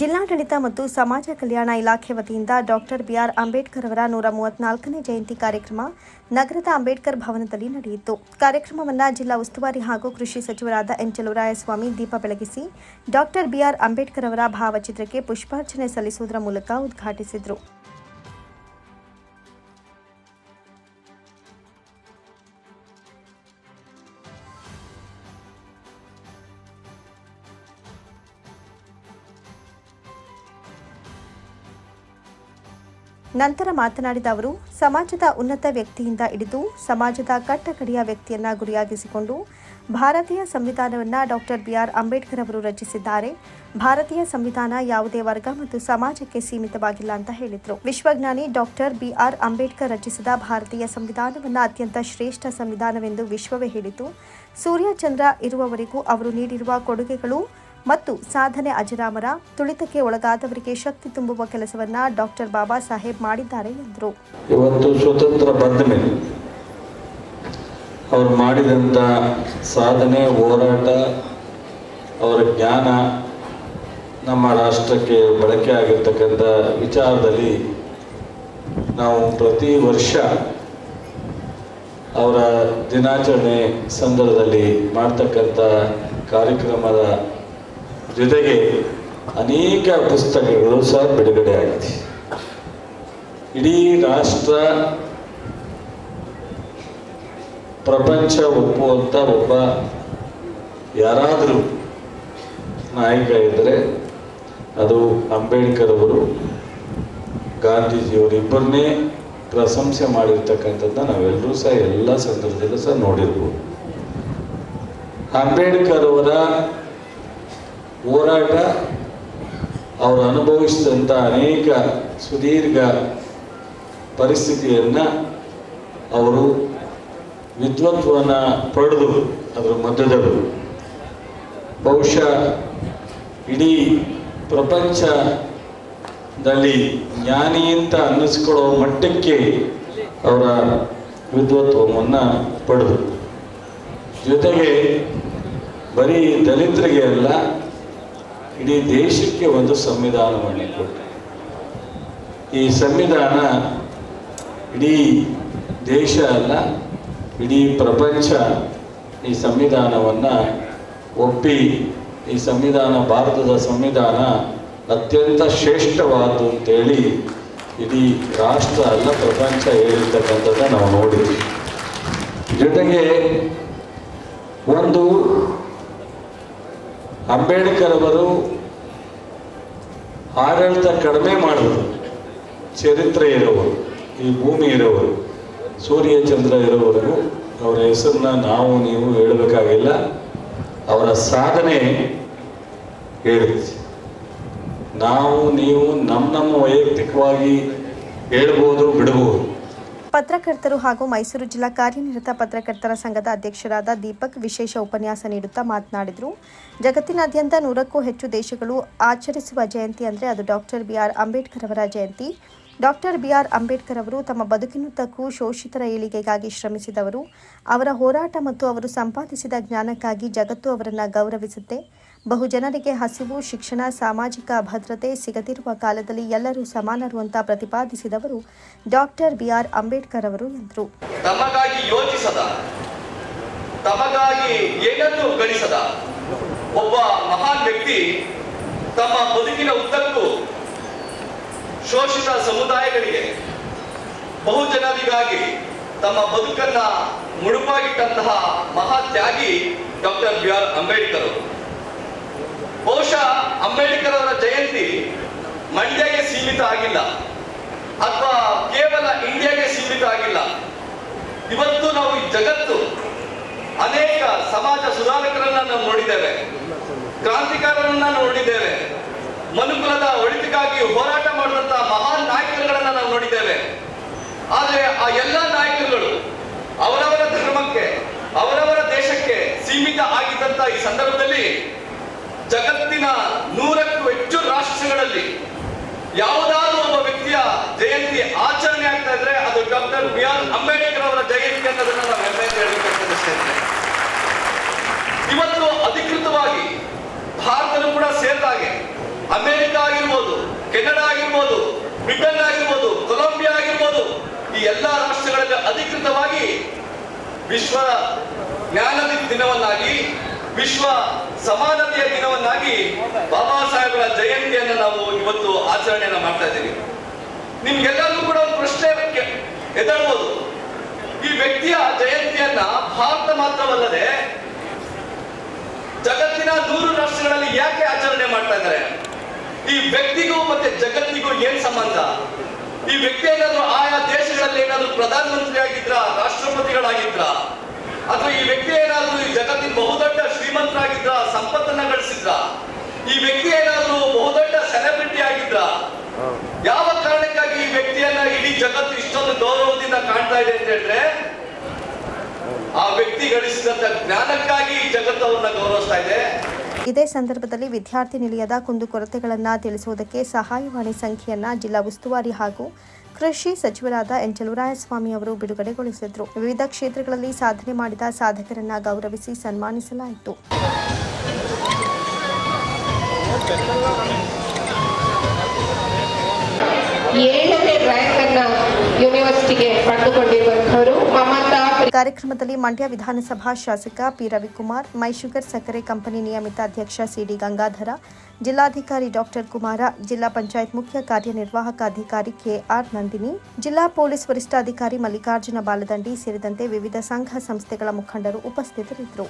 ಜಿಲ್ಲಾಡಳಿತ ಮತ್ತು ಸಮಾಜ ಕಲ್ಯಾಣ ಇಲಾಖೆ ವತಿಯಿಂದ ಡಾಕ್ಟರ್ ಬಿಆರ್ ಅಂಬೇಡ್ಕರ್ ಅವರ ನೂರ ಮೂವತ್ನಾಲ್ಕನೇ ಜಯಂತಿ ಕಾರ್ಯಕ್ರಮ ನಗರದ ಅಂಬೇಡ್ಕರ್ ಭವನದಲ್ಲಿ ನಡೆಯಿತು. ಕಾರ್ಯಕ್ರಮವನ್ನು ಜಿಲ್ಲಾ ಉಸ್ತುವಾರಿ ಹಾಗೂ ಕೃಷಿ ಸಚಿವರಾದ ಎನ್ ಚಲುರಾಯಸ್ವಾಮಿ ದೀಪ ಬೆಳಗಿಸಿ ಡಾಕ್ಟರ್ ಬಿಆರ್ ಅಂಬೇಡ್ಕರ್ ಅವರ ಭಾವಚಿತ್ರಕ್ಕೆ ಪುಷ್ಪಾರ್ಚನೆ ಸಲ್ಲಿಸುವುದರ ಮೂಲಕ ಉದ್ಘಾಟಿಸಿದರು. ನಂತರ ಮಾತನಾಡಿದ ಅವರು, ಸಮಾಜದ ಉನ್ನತ ವ್ಯಕ್ತಿಯಿಂದ ಹಿಡಿದು ಸಮಾಜದ ಕಟ್ಟಕಡೆಯ ವ್ಯಕ್ತಿಯನ್ನ ಗುರಿಯಾಗಿಸಿಕೊಂಡು ಭಾರತೀಯ ಸಂವಿಧಾನವನ್ನು ಡಾಕ್ಟರ್ ಬಿಆರ್ ಅಂಬೇಡ್ಕರ್ ಅವರು ರಚಿಸಿದ್ದಾರೆ. ಭಾರತೀಯ ಸಂವಿಧಾನ ಯಾವುದೇ ವರ್ಗ ಮತ್ತು ಸಮಾಜಕ್ಕೆ ಸೀಮಿತವಾಗಿಲ್ಲ ಅಂತ ಹೇಳಿದರು. ವಿಶ್ವಜ್ಞಾನಿ ಡಾಕ್ಟರ್ ಬಿಆರ್ ಅಂಬೇಡ್ಕರ್ ರಚಿಸಿದ ಭಾರತೀಯ ಸಂವಿಧಾನವನ್ನು ಅತ್ಯಂತ ಶ್ರೇಷ್ಠ ಸಂವಿಧಾನವೆಂದು ವಿಶ್ವವೇ ಹೇಳಿತು. ಸೂರ್ಯಚಂದ್ರ ಇರುವವರೆಗೂ ಅವರು ನೀಡಿರುವ ಕೊಡುಗೆಗಳು ಮತ್ತು ಸಾಧನೆ ಅಜರಾಮರ, ತುಳಿತಕ್ಕೆ ಒಳಗಾದವರಿಗೆ ಶಕ್ತಿ ತುಂಬುವ ಕೆಲಸವನ್ನ ಡಾಕ್ಟರ್ ಬಾಬಾ ಸಾಹೇಬ್ ಮಾಡಿದ್ದಾರೆ ಎಂದರು. ಇವತ್ತು ಸ್ವತಂತ್ರ ಬಂದ ಮೇಲೆ ಅವರು ಮಾಡಿದಂಥ ಸಾಧನೆ, ಹೋರಾಟ, ಅವರ ಜ್ಞಾನ ನಮ್ಮ ರಾಷ್ಟ್ರಕ್ಕೆ ಬಳಕೆ ಆಗಿರ್ತಕ್ಕಂಥ ವಿಚಾರದಲ್ಲಿ ನಾವು ಪ್ರತಿ ವರ್ಷ ಅವರ ದಿನಾಚರಣೆ ಸಂದರ್ಭದಲ್ಲಿ ಮಾಡ್ತಕ್ಕಂಥ ಕಾರ್ಯಕ್ರಮದ ಜೊತೆಗೆ ಅನೇಕ ಪುಸ್ತಕಗಳು ಸಹ ಬಿಡುಗಡೆ ಆಗಿದೆ. ಇಡೀ ರಾಷ್ಟ್ರ ಪ್ರಪಂಚ ಒಪ್ಪುವಂಥ ಒಬ್ಬ ಯಾರಾದರೂ ನಾಯಕ ಇದ್ದರೆ ಅದು ಅಂಬೇಡ್ಕರ್ ಅವರು, ಗಾಂಧೀಜಿಯವರು ಇಬ್ಬರನ್ನೇ ಪ್ರಶಂಸೆ ಮಾಡಿರ್ತಕ್ಕಂಥದ್ದನ್ನ ನಾವೆಲ್ಲರೂ ಸಹ ಎಲ್ಲ ಸಂದರ್ಭದಲ್ಲೂ ಸಹ ನೋಡಿರ್ಬೋದು. ಅಂಬೇಡ್ಕರ್ ಅವರ ಹೋರಾಟ ಅವರು ಅನುಭವಿಸಿದಂಥ ಅನೇಕ ಸುದೀರ್ಘ ಪರಿಸ್ಥಿತಿಯನ್ನು ಅವರು ವಿದ್ವತ್ವವನ್ನು ಪಡೆದು ಅದರ ಮಧ್ಯದವರು. ಬಹುಶಃ ಇಡೀ ಪ್ರಪಂಚದಲ್ಲಿ ಜ್ಞಾನಿ ಅಂತ ಅನ್ನಿಸ್ಕೊಳ್ಳೋ ಮಟ್ಟಕ್ಕೆ ಅವರ ವಿದ್ವತ್ವವನ್ನು ಪಡೆದು. ಜೊತೆಗೆ ಬರೀ ದಲಿತರಿಗೆ ಅಲ್ಲ ಇಡೀ ದೇಶಕ್ಕೆ ಒಂದು ಸಂವಿಧಾನ ಮಾಡಿದರು ಈ ಸಂವಿಧಾನ ಇಡೀ ದೇಶ ಅಲ್ಲ, ಇಡೀ ಪ್ರಪಂಚ ಈ ಸಂವಿಧಾನವನ್ನು ಒಪ್ಪಿ, ಈ ಸಂವಿಧಾನ ಭಾರತದ ಸಂವಿಧಾನ ಅತ್ಯಂತ ಶ್ರೇಷ್ಠವಾದ್ದು ಅಂತೇಳಿ ಇಡೀ ರಾಷ್ಟ್ರ ಅಲ್ಲ, ಪ್ರಪಂಚ ಹೇಳಿರ್ತಕ್ಕಂಥದ್ದನ್ನು ನಾವು ನೋಡಿದ್ವಿ. ಜೊತೆಗೆ ಒಂದು ಅಂಬೇಡ್ಕರ್ ಅವರು ಆಡಳಿತ ಕಡಿಮೆ ಮಾಡಿದ್ರು ಚರಿತ್ರೆ ಇರೋವರು ಈ ಭೂಮಿ ಇರೋವರು ಸೂರ್ಯ ಚಂದ್ರ ಇರೋವರೆಗೂ ಅವರ ಹೆಸರನ್ನ ನಾವು ನೀವು ಹೇಳಬೇಕಾಗಿಲ್ಲ, ಅವರ ಸಾಧನೆ ಹೇಳಿದ್ವಿ ನಾವು ನೀವು ನಮ್ಮ ನಮ್ಮ ವೈಯಕ್ತಿಕವಾಗಿ ಹೇಳ್ಬೋದು, ಬಿಡ್ಬೋದು. ಪತ್ರಕರ್ತರು ಹಾಗೂ ಮೈಸೂರು ಜಿಲ್ಲಾ ಕಾರ್ಯನಿರತ ಪತ್ರಕರ್ತರ ಸಂಘದ ಅಧ್ಯಕ್ಷರಾದ ದೀಪಕ್ ವಿಶೇಷ ಉಪನ್ಯಾಸ ನೀಡುತ್ತಾ ಮಾತನಾಡಿದರು. ಜಗತ್ತಿನಾದ್ಯಂತ ನೂರಕ್ಕೂ ಹೆಚ್ಚು ದೇಶಗಳು ಆಚರಿಸುವ ಜಯಂತಿ ಅಂದರೆ ಅದು ಡಾಕ್ಟರ್ ಬಿಆರ್ ಅಂಬೇಡ್ಕರ್ ಅವರ ಜಯಂತಿ. ಡಾಕ್ಟರ್ ಬಿಆರ್ ಅಂಬೇಡ್ಕರ್ ಅವರು ತಮ್ಮ ಬದುಕಿನುದ್ದಕ್ಕೂ ಶೋಷಿತರ ಏಳಿಗೆಗಾಗಿ ಶ್ರಮಿಸಿದವರು. ಅವರ ಹೋರಾಟ ಮತ್ತು ಅವರು ಸಂಪಾದಿಸಿದ ಜ್ಞಾನಕ್ಕಾಗಿ ಜಗತ್ತು ಅವರನ್ನು ಗೌರವಿಸುತ್ತೆ. ಬಹುಜನರಿಗೆ ಹಸಿವು, ಶಿಕ್ಷಣ, ಸಾಮಾಜಿಕ ಭದ್ರತೆ ಸಿಗದಿರುವ ಕಾಲದಲ್ಲಿ ಎಲ್ಲರೂ ಸಮಾನರು ಅಂತ ಪ್ರತಿಪಾದಿಸಿದವರು ಡಾಕ್ಟರ್ ಬಿಆರ್ ಅಂಬೇಡ್ಕರ್ ಅವರು ಎಂದರು. ತಮಗಾಗಿ ಯೋಚಿಸದ, ತಮಗಾಗಿ ಏನನ್ನೂ ಗಳಿಸದ ಒಬ್ಬ ಮಹಾನ್ ವ್ಯಕ್ತಿ ತಮ್ಮ ಬದುಕಿನ ಉದ್ದಕ್ಕೂ ಶೋಷಿತ ಸಮುದಾಯಗಳಿಗೆ ಬಹುಜನರಿಗಾಗಿ ತಮ್ಮ ಬದುಕನ್ನ ಮುಡುಪಾಗಿಟ್ಟಂತಹ ಮಹಾತ್ಯಾಗಿ ಡಾಕ್ಟರ್ ಬಿ ಆರ್ ಅಂಬೇಡ್ಕರ್ ಅವರು. ಬಹುಶಃ ಅಂಬೇಡ್ಕರ್ ಅವರ ಜಯಂತಿ ಮಂಡ್ಯಗೆ ಸೀಮಿತ ಆಗಿಲ್ಲ ಅಥವಾ ಕೇವಲ ಇಂಡಿಯಾಗೆ ಸೀಮಿತ ಆಗಿಲ್ಲ. ಇವತ್ತು ನಾವು ಈ ಜಗತ್ತು ಅನೇಕ ಸಮಾಜ ಸುಧಾರಕರನ್ನ ನಾವು ನೋಡಿದ್ದೇವೆ, ಕ್ರಾಂತಿಕಾರರನ್ನ ನೋಡಿದ್ದೇವೆ, ಮನುಕುಲದ ಒಳಿತಿಗಾಗಿ ಹೋರಾಟ ಮಾಡಿದಂತಹ ಮಹಾನ್ ನಾಯಕರುಗಳನ್ನ ನಾವು ನೋಡಿದ್ದೇವೆ. ಆದರೆ ಆ ಎಲ್ಲ ನಾಯಕರುಗಳು ಅವರವರ ಧರ್ಮಕ್ಕೆ, ಅವರವರ ದೇಶಕ್ಕೆ ಸೀಮಿತ ಆಗಿದ್ದಂತ ಈ ಸಂದರ್ಭದಲ್ಲಿ ಜಗತ್ತಿನ ನೂರಕ್ಕೂ ಹೆಚ್ಚು ರಾಷ್ಟ್ರಗಳಲ್ಲಿ ಯಾವುದಾದ್ರೂ ಒಬ್ಬ ವ್ಯಕ್ತಿಯ ಜಯಂತಿ ಆಚರಣೆ ಆಗ್ತಾ ಇದ್ರೆ ಅದು ಡಾಕ್ಟರ್ ಬಿ ಆರ್ ಅಂಬೇಡ್ಕರ್ ಅವರ ಜಯಂತಿ ಅನ್ನೋದನ್ನ ನಾವು ಹೆಮ್ಮೆಯಿಂದ ಹೇಳಬೇಕಂತ ಬಯಸ್ತೇನೆ. ಇವತ್ತು ಅಧಿಕೃತವಾಗಿ ಭಾರತನು ಕೂಡ ಸೇರಿದಾಗೆ ಆಗಿರ್ಬೋದು ಬ್ರಿಟನ್ ಆಗಿರ್ಬೋದು, ಕೊಲಂಬಿಯಾ ಆಗಿರ್ಬೋದು, ಈ ಎಲ್ಲಾ ರಾಷ್ಟ್ರಗಳಲ್ಲಿ ಅಧಿಕೃತವಾಗಿ ವಿಶ್ವ ಜ್ಞಾನದ ದಿನವನ್ನಾಗಿ ವಿಶ್ವ ಸಮಾನತೆಯ ದಿನವನ್ನಾಗಿ ಬಾಬಾ ಸಾಹೇಬರ ಜಯಂತಿಯನ್ನು ನಾವು ಇವತ್ತು ಆಚರಣೆಯನ್ನು ಮಾಡ್ತಾ ಇದ್ದೀವಿ. ನಿಮ್ಗೆಲ್ಲರಿಗೂ ಕೂಡ ಒಂದು ಪ್ರಶ್ನೆ ಎದ್ದಾಡ್ಬೋದು ಈ ವ್ಯಕ್ತಿಯ ಜಯಂತಿಯನ್ನ ಭಾರತ ಮಾತ್ರವಲ್ಲದೆ ಜಗತ್ತಿನ ನೂರು ರಾಷ್ಟ್ರಗಳಲ್ಲಿ ಯಾಕೆ ಆಚರಣೆ ಮಾಡ್ತಾ ಇದ್ದಾರೆ? ಈ ವ್ಯಕ್ತಿಗೂ ಮತ್ತೆ ಜಗತ್ತಿಗೂ ಏನ್ ಸಂಬಂಧ? ಈ ವ್ಯಕ್ತಿ ಏನಾದ್ರು ಆಯಾ ದೇಶಗಳಲ್ಲಿ ಏನಾದ್ರು ಪ್ರಧಾನಮಂತ್ರಿ ಆಗಿದ್ರ ರಾಷ್ಟ್ರಪತಿಗಳಾಗಿದ್ರ? ಅಥವಾ ಈ ವ್ಯಕ್ತಿ ಏನಾದ್ರೂ ಈ ಜಗತ್ತಿನ ಬಹುದೊಡ್ಡ ಶ್ರೀಮಂತರಾಗಿದ್ರ, ಸಂಪತ್ತನ್ನ ಗಳಿಸಿದ್ರ? ಈ ವ್ಯಕ್ತಿ ಏನಾದ್ರೂ ಬಹುದೊಡ್ಡ ಸೆಲೆಬ್ರಿಟಿ ಆಗಿದ್ರ? ಯಾವ ಕಾರಣಕ್ಕಾಗಿ ಈ ವ್ಯಕ್ತಿಯನ್ನ ಇಡೀ ಜಗತ್ತು ಇಷ್ಟೊಂದು ಗೌರವದಿಂದ ಕಾಣ್ತಾ ಇದೆ ಅಂತ ಹೇಳಿದ್ರೆ, ಆ ವ್ಯಕ್ತಿ ಗಳಿಸಿದಂತ ಜ್ಞಾನಕ್ಕಾಗಿ ಈ ಜಗತ್ತು ಅವ್ರನ್ನ ಗೌರವಿಸ್ತಾ ಇದೆ. ಇದೇ ಸಂದರ್ಭದಲ್ಲಿ ವಿದ್ಯಾರ್ಥಿ ನಿಲಯದ ಕುಂದುಕೊರತೆಗಳನ್ನು ತಿಳಿಸುವುದಕ್ಕೆ ಸಹಾಯವಾಣಿ ಸಂಖ್ಯೆಯನ್ನು ಜಿಲ್ಲಾ ಉಸ್ತುವಾರಿ ಹಾಗೂ ಕೃಷಿ ಸಚಿವರಾದ ಎನ್ ಚಲುವರಾಯಸ್ವಾಮಿ ಅವರು ಬಿಡುಗಡೆಗೊಳಿಸಿದ್ರು. ವಿವಿಧ ಕ್ಷೇತ್ರಗಳಲ್ಲಿ ಸಾಧನೆ ಮಾಡಿದ ಸಾಧಕರನ್ನ ಗೌರವಿಸಿ ಸನ್ಮಾನಿಸಲಾಯಿತು. ಅನ್ನ ಯೂನಿವರ್ಸಿಟಿಗೆ ಪಡೆದುಕೊಂಡಿರುವಂತವರು ಕಾರ್ಯಕ್ರಮದಲ್ಲಿ ಮಂಡ್ಯ ವಿಧಾನಸಭಾ ಶಾಸಕ ಪಿ. ರವಿಕುಮಾರ್, ಮೈಶುಗರ್ ಸಕ್ಕರೆ ಕಂಪನಿ ನಿಯಮಿತ ಅಧ್ಯಕ್ಷ ಸಿಡಿ ಗಂಗಾಧರ, ಜಿಲ್ಲಾಧಿಕಾರಿ ಡಾಕ್ಟರ್ ಕುಮಾರ, ಜಿಲ್ಲಾ ಪಂಚಾಯತ್ ಮುಖ್ಯ ಕಾರ್ಯನಿರ್ವಾಹಕ ಅಧಿಕಾರಿ ಕೆಆರ್ ನಂದಿನಿ, ಜಿಲ್ಲಾ ಪೊಲೀಸ್ ವರಿಷ್ಠಾಧಿಕಾರಿ ಮಲ್ಲಿಕಾರ್ಜುನ ಬಾಲದಂಡಿ ಸೇರಿದಂತೆ ವಿವಿಧ ಸಂಘ ಸಂಸ್ಥೆಗಳ ಮುಖಂಡರು ಉಪಸ್ಥಿತರಿದ್ದರು.